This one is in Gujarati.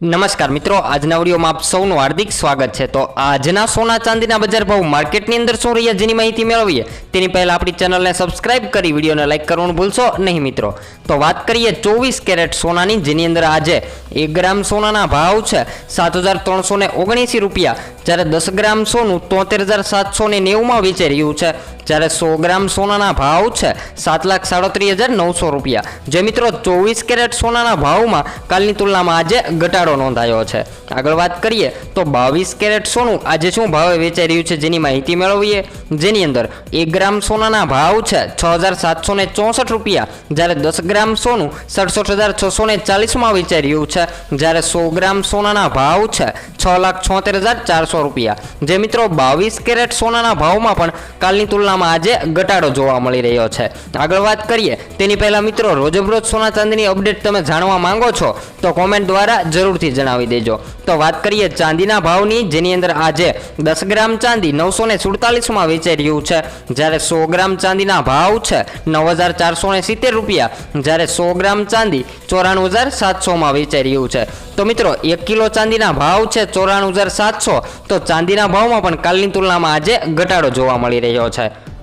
નમસ્કાર મિત્રો, આજના વિડીયોમાં આપ સૌનું હાર્દિક સ્વાગત છે. તો આજના સોના ચાંદીના બજાર ભાવ માર્કેટની અંદર શું રહ્યા જેની માહિતી મેળવીએ? તેની પહેલાં આપણી ચેનલને સબસ્ક્રાઇબ કરી વિડીયોને લાઇક કરવાનું ભૂલશો નહીં મિત્રો. તો વાત કરીએ ચોવીસ કેરેટ સોનાની, જેની અંદર આજે એક ગ્રામ સોનાના ભાવ છે સાત હજાર ત્રણસો ને ઓગણએંસી રૂપિયા. જ્યારે દસ ગ્રામ સોનું તોતેર હજાર સાતસો ને નેવુંમાં વેચાઈ રહ્યું છે. જ્યારે સો ગ્રામ સોનાના ભાવ છે સાત લાખ સાડત્રીસ હજાર નવસો રૂપિયા. જે મિત્રો ચોવીસ કેરેટ સોનાના ભાવમાં કાલની તુલનામાં આજે ઘટાડો નોંધાયો છે. આગળ વાત કરીએ તો બાવીસ કેરેટ સોનું આજે શું ભાવે વેચાઈ રહ્યું છે જેની માહિતી મેળવીએ? જેની અંદર એક ગ્રામ સોનાના ભાવ છે છ હજાર સાતસો ને ચોસઠ રૂપિયા. જ્યારે દસ ગ્રામ સોનું સડસઠ હજાર છસો ને ચાલીસમાં વેચાઈ રહ્યું છે. જ્યારે સો ગ્રામ સોનાના ભાવ છે છ લાખ છોતેર હજાર ચારસો રૂપિયા. જે મિત્રો બાવીસ કેરેટ સોનાના ભાવમાં પણ કાલની તુલનામાં આજે ઘટાડો જોવા મળી રહ્યો છે. આગળ વાત કરીએ, તેની પહેલા મિત્રો રોજબરોજ સોના ચાંદીની અપડેટ તમે જાણવા માંગો છો? તો કોમેન્ટ દ્વારા જરૂરથી જણાવી દેજો. તો વાત કરીએ ચાંદીના ભાવની, જેની અંદર આજે દસ ગ્રામ ચાંદી નવસો ને સુડતાલીસમાં વેચાઈ રહ્યું છે. જ્યારે સો ગ્રામ ચાંદીના ભાવ છે નવ હજાર ચારસો ને સિત્તેર રૂપિયા. જ્યારે સો ગ્રામ ચાંદી ચોરાણું હજાર સાતસોમાં વેચાઈ રહ્યું છે. તો મિત્રો, એક કિલો ચાંદીના ભાવ છે ચોરાણું હજાર સાતસો. તો ચાંદીના ભાવમાં પણ કાલની તુલનામાં આજે ઘટાડો જોવા મળી રહ્યો છે.